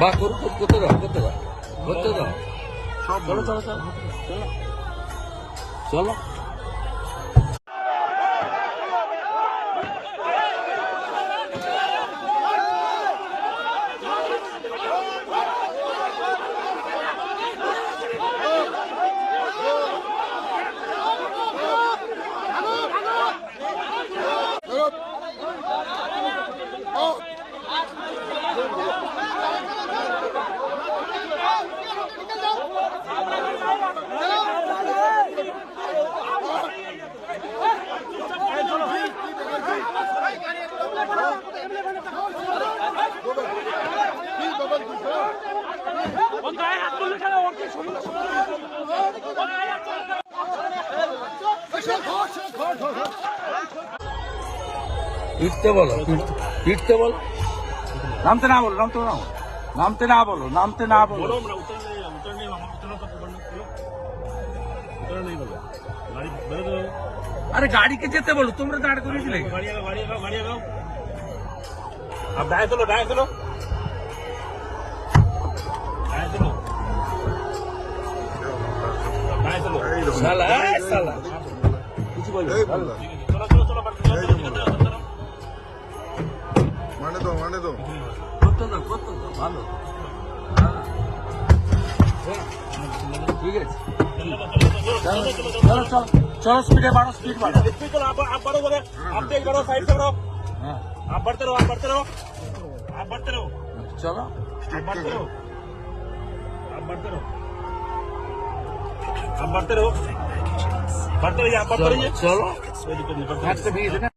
বা করু করু, করতে দাও করতে দাও করতে দাও। সব চলো চলো চলো। চলো। ফিরতে বলো ফিরতে নামতে না বলো নামতে না নামতে না বলো নামতে না বলো। আরে গাড়িকে যেতে বলো তোমরা দাঁড় করিয়েছিলে গাড়ি গাড়ি গাড়ি শালা এই শালা কিছু বলবে चलो चलो चलो चलो चलो चलो মানে তো মানে তো করতে দাও করতে দাও ভালো হ্যাঁ। ঠিক আছে চলো চলো চলো স্পিডে বাড়ো স্পিড বাড়ো स्पीड करो आप आप बढ़ो बोले आप तेज बढ़ो साइड से बढ़ो হ্যাঁ आप बढ़ते रहो आप बढ़ते रहो आप बढ़ते रहो চলো आप बढ़ते रहो आप बढ़ते रहो आप बढ़ते रहो बढ़ते रहिए आप बढ़ते रहिए চলো